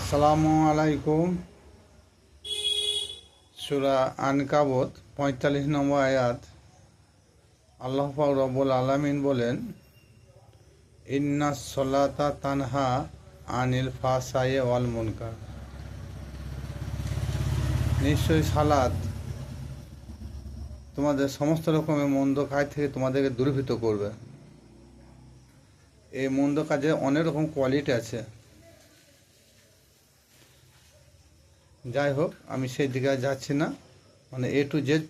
আসসালামু আলাইকুম। সুরা আনকাবত, পঁয়তাল্লিশ নম্বর আয়াত। আল্লাহ পাক রব্বুল আলামিন বলেন, ইন্না সলাতা তানহা আনিল ফাসায়ে ওয়াল মুনকার। নিশ্চয়ই সালাত তোমাদের সমস্ত রকমের মন্দ কাজ থেকে তোমাদেরকে দূরীভূত করবে। এই মন্দ কাজে অনেক রকম কোয়ালিটি আছে। যাই হোক, আমি সেই দিকে যাচ্ছি না। মানে এ টু জেড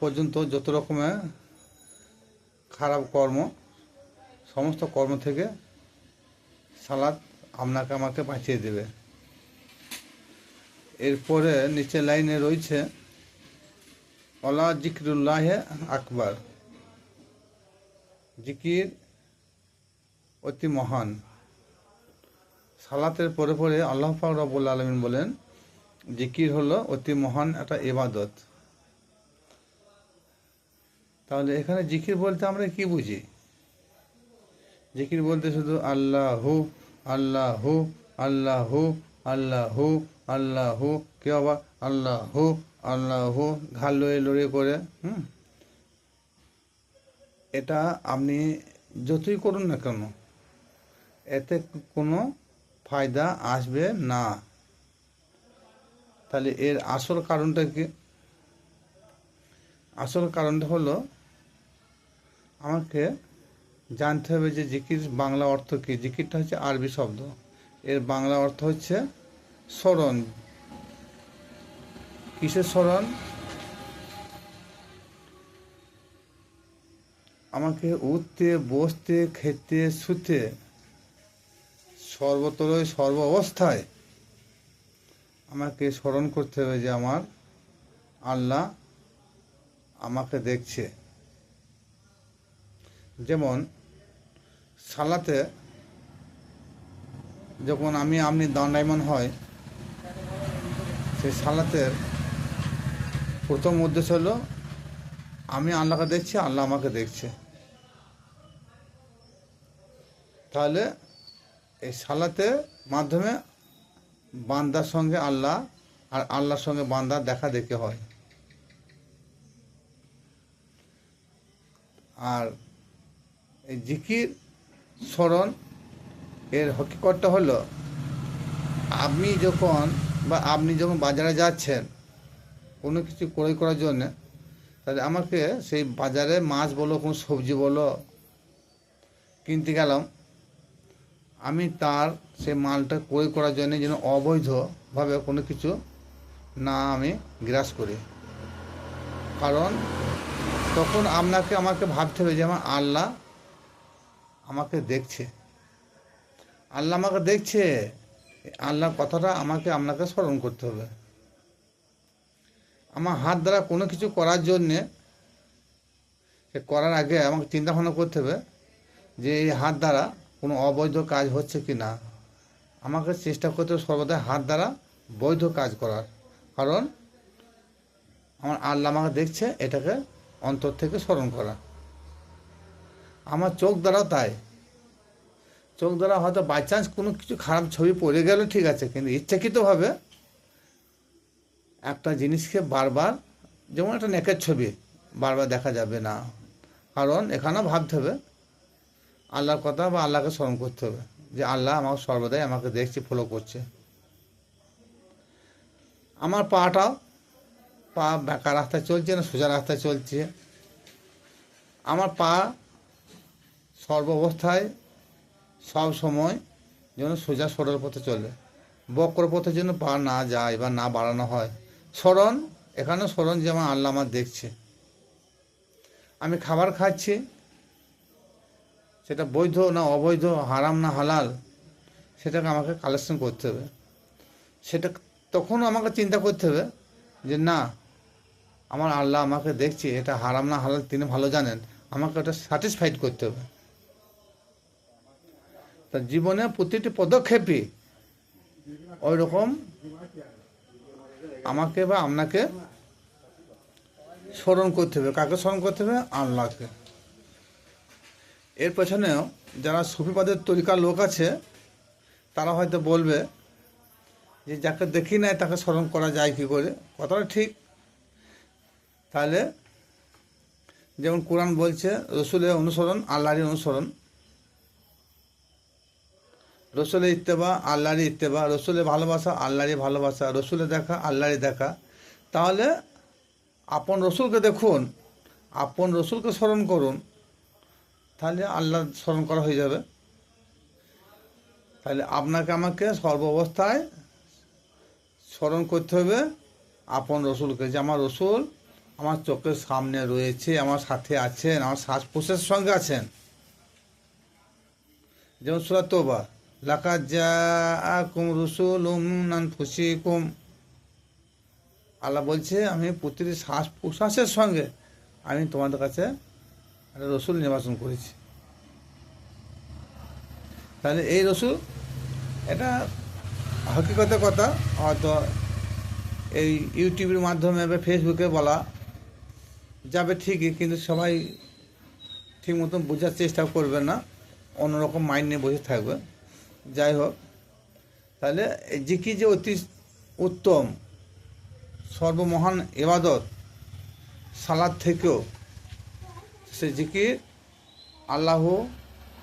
পর্যন্ত যত রকমের খারাপ কর্ম, সমস্ত কর্ম থেকে সালাদ আপনাকে আমাকে বাঁচিয়ে দেবে। এরপরে নিচে লাইনে রয়েছে অলা জিক্রুল্লাহ আকবর। জিকির অতি মহান। সালাতের পরে পরে আল্লাহ পাক রব্বুল আলমিন বলেন জিকির হলো অতি মহান একটা এবাদত তাহলে এখানে জিকির বলতে আমরা কি বুঝি? জিকির বলতে শুধু আল্লাহ হু আল্লাহ হু আল্লাহ হু আল্লাহ হু আল্লাহ হু কেউ আবার আল্লাহ হু আল্লাহ হু ঘাল লড়ে লড়ে করে হুম? এটা আপনি যতই করুন না কেন, এতে কোনো ফায়দা আসবে না। তাহলে এর আসল কারণটা কি? আসল কারণটা হলো আমাকে জানতে হবে যে জিকির বাংলা অর্থ কি? জিকিরটা হচ্ছে আরবি শব্দ। এর বাংলা অর্থ হচ্ছে স্মরণ। কিসের স্মরণ? আমাকে উঠতে, বসতে, খেতে, শুতে সর্বতরই সর্ব অবস্থায় আমাকে স্মরণ করতে হবে যে আমার আল্লাহ আমাকে দেখছে। যেমন, সালাতে যখন আমি আপনি দণ্ডায়মন হয় সেই সালাতের প্রথম উদ্দেশ্য হলো, আমি আল্লাহকে দেখছি, আল্লাহ আমাকে দেখছে। তাহলে এই সালাতের মাধ্যমে বান্দার সঙ্গে আল্লাহ আর আল্লাহর সঙ্গে বান্দার দেখা দেখে হয়। আর এই জিকির, স্মরণ, এর হকিকতটা হলো, আপনি যখন বা আপনি যখন বাজারে যাচ্ছেন কোনো কিছু ক্রয় করার জন্যে, তাহলে আমাকে সেই বাজারে মাছ বলো, কোনো সবজি বলো, কিনতে গেলাম, আমি তার সেই মালটা ক্রয় করার জন্য যেন অবৈধভাবে কোনো কিছু না আমি গ্রাস করি। কারণ তখন আপনাকে, আমাকে ভাবতে হবে যে আমার আল্লাহ আমাকে দেখছে। আল্লাহ আমাকে দেখছে, আল্লাহর কথাটা আমাকে আপনাকে স্মরণ করতে হবে। আমার হাত দ্বারা কোনো কিছু করার জন্যে, সে করার আগে আমাকে চিন্তা ভাবনা করতে হবে যে এই হাত দ্বারা কোনো অবৈধ কাজ হচ্ছে কি না আমাকে চেষ্টা করতে সর্বদা হাত দ্বারা বৈধ কাজ করার। কারণ আমার আল্লাহ আমাকে দেখছে, এটাকে অন্তর থেকে স্মরণ করা। আমার চোখ দ্বারাও তাই। চোখ দ্বারা হয়তো বাই চান্স কোনো কিছু খারাপ ছবি পড়ে গেল, ঠিক আছে, কিন্তু ইচ্ছাকৃতভাবে একটা জিনিসকে বারবার, যেমন একটা নেকের ছবি, বারবার দেখা যাবে না। কারণ এখানেও ভাবতে হবে, আল্লাহর কথা বা আল্লাহকে স্মরণ করতে হবে। যে আল্লাহ আমাকে সর্বদাই আমাকে দেখছে ফলো করছে। আমার পাটাও পা বেকা রাস্তায় চলছে না, সোজা রাস্তায় চলছে। আমার পা সর্ব অবস্থায় সব সময় যেন সোজা সরল পথে চলে। বক্র পথের জন্য পা না যায় বা না বাড়ানো হয়। স্মরণ এখানে স্মরণ যেমন আল্লাহ আমার দেখছে। আমি খাবার খাচ্ছি সেটা বৈধ না অবৈধ, হারাম না হালাল, সেটাকে আমাকে কালেকশন করতে হবে। সেটা তখন আমাকে চিন্তা করতে হবে যে না, আমার আল্লাহ আমাকে দেখছে, এটা হারাম না হালাল, তিনি ভালো জানেন, আমাকে ওটা স্যাটিসফাইড করতে হবে। তা জীবনে প্রতিটি পদক্ষেপই ওই রকম আমাকে বা আপনাকে স্মরণ করতে হবে, কাকে স্মরণ করতে হবে? আল্লাহকে। এর পেছনেও যারা সুফিবাদের তরিকার লোক আছে, তারা হয়তো বলবে যে যাকে দেখি নাই তাকে স্মরণ করা যায় কি করে? কথাটা ঠিক। তাহলে যেমন কোরআন বলছে, রসুলের অনুসরণ, আল্লাহরই অনুসরণ। রসুলের ইত্তেবা, আল্লাহরই ইত্তেবা। রসুলের ভালোবাসা, আল্লাহরই ভালোবাসা। রসুলের দেখা, আল্লাহরই দেখা। তাহলে আপন রসুলকে দেখুন, আপন রসুলকে স্মরণ করুন। তাহলে আল্লাহ স্মরণ করা হয়ে যাবে। তাহলে আপনাকে আমাকে সর্ব অবস্থায় স্মরণ করতে হবে আপন রসুলকে যে আমার রসুল আমার চোখের সামনে রয়েছে, আমার সাথে আছেন, আমার শ্বাস প্রশ্বাসের সঙ্গে আছেন। যেমন সুরা তোবা লাকাত জাআকুম রসুলুম মিন আনফুসিকুম। আল্লাহ বলছে, আমি প্রতিটি শ্বাস প্রশ্বাসের সঙ্গে আমি তোমাদের কাছে রসুল নির্বাচন করেছি। তাহলে এই রসুল, এটা হকিকতের কথা, হয়তো এই ইউটিউবের মাধ্যমে বা ফেসবুকে বলা যাবে ঠিকই, কিন্তু সবাই ঠিক মতন বোঝার চেষ্টা করবে না, অন্যরকম মাইন্ড নিয়ে বসে থাকবে। যাই হোক, তাহলে জিকি যে অতি উত্তম, সর্বমহান এবাদত, সালাদ থেকেও সে জিকির আল্লাহ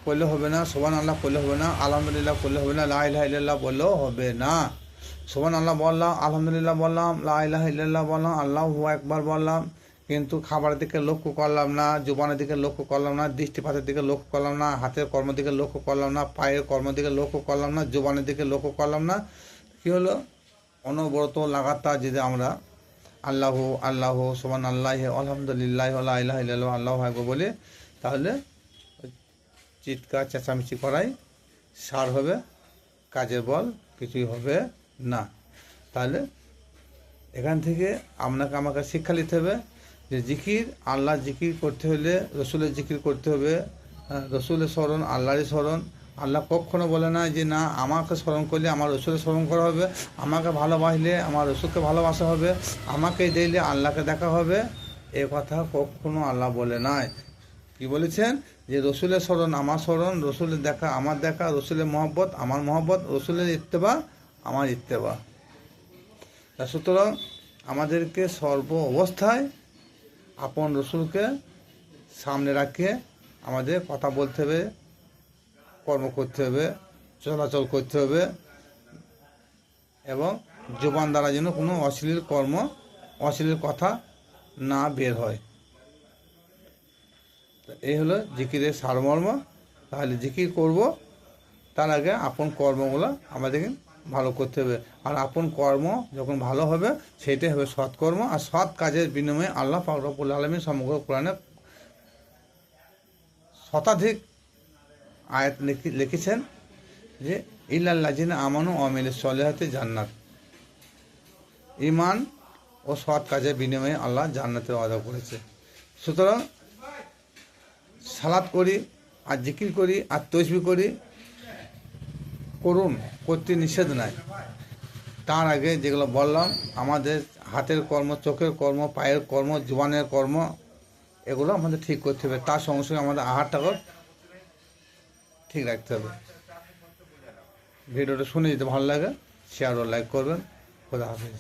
করলে হবে না সোবান আল্লাহ করলে হবে না, আলহামদুলিল্লাহ করলে হবে না লাহ ইল্লাহ বললেও হবে না। সোবান আল্লাহ বললাম, আলহামদুলিল্লাহ বললাম লাহ ইল্লাহ বললাম, আল্লাহ একবার বললাম, কিন্তু খাবারের দিকে লক্ষ্য করলাম না, জোবানের দিকে লক্ষ্য করলাম না, দৃষ্টিপাতের দিকে লক্ষ্য করলাম না, হাতের কর্ম দিকে লক্ষ্য করলাম না, পায়ের কর্ম দিকে লক্ষ্য করলাম না, জোবানের দিকে লক্ষ্য করলাম না। কী হলো? অনবরত লাগাতার যদি আমরা আল্লাহ আল্লাহ সোমান আল্লাহ আলহামদুলিল্লাহ আল্লাহ ইল্লাহ আল্লাহ একবার বলে তাহলে চিৎকার চেঁচামেচি করাই সার হবে কাজের বল কিছুই হবে না। তাহলে এখান থেকে আপনাকে আমাকে শিক্ষা নিতে হবে যে জিকির আল্লাহ জিকির করতে হলে রসুলের জিকির করতে হবে হ্যাঁ, রসুলের স্মরণ আল্লাহরই স্মরণ আল্লাহ কখনো বলে না যে, না, আমাকে স্মরণ করলে আমার রসুলের স্মরণ করা হবে, আমাকে ভালোবাসলে আমার রসুলকে ভালোবাসা হবে, আমাকে দিলে আল্লাহকে দেখা হবে। এ কথা কখনো আল্লাহ বলে নাই। কি বলেছেন? যে, রসুলের স্মরণ আমার স্মরণ, রসুলের দেখা আমার দেখা, রসুলের মহব্বত আমার মহব্বত, রসুলের ইত্তেবা আমার ইত্তেবা। তা সুতরাং আমাদেরকে সর্ব অবস্থায় আপন রসুলকে সামনে রাখে আমাদের কথা বলতে হবে। কর্ম করতে হবে, চলাচল করতে হবে, এবং জোবান দ্বারা যেন কোনো অশ্লীল কর্ম, অশ্লীল কথা না বের হয়। এই হলো জিকিরের সারমর্ম। তাহলে জিকির করব, তার আগে আপন কর্মগুলো আমাদেরকে ভালো করতে হবে। আর আপন কর্ম যখন ভালো হবে সেটাই হবে সৎকর্ম। আর সৎ কাজের বিনিময়ে আল্লাহ ফাকরবুল আলমী সমগ্র কোরআনে শতাধিক আয়াত লিখি- লিখেছেন যে ইল্লাল্লাজিনা আমানু অমিল সলেহাতে জান্নাত। ইমান ও সৎ কাজের বিনিময়ে আল্লাহ জান্নাতের ওয়াদা করেছে। সুতরাং সালাদ করি, আর জিকির করি, আর তসবি করি, করুন, করতে নিষেধ নাই। তার আগে যেগুলো বললাম, আমাদের হাতের কর্ম, চোখের কর্ম, পায়ের কর্ম, জোবানের কর্ম, এগুলো আমাদের ঠিক করতে হবে। তার সঙ্গে সঙ্গে আমাদের আহারটাকেও ঠিক রাখতে হবে। ভিডিওটা শুনে যদি ভালো লাগে শেয়ার ও লাইক করবেন। খোদা হাফিজ।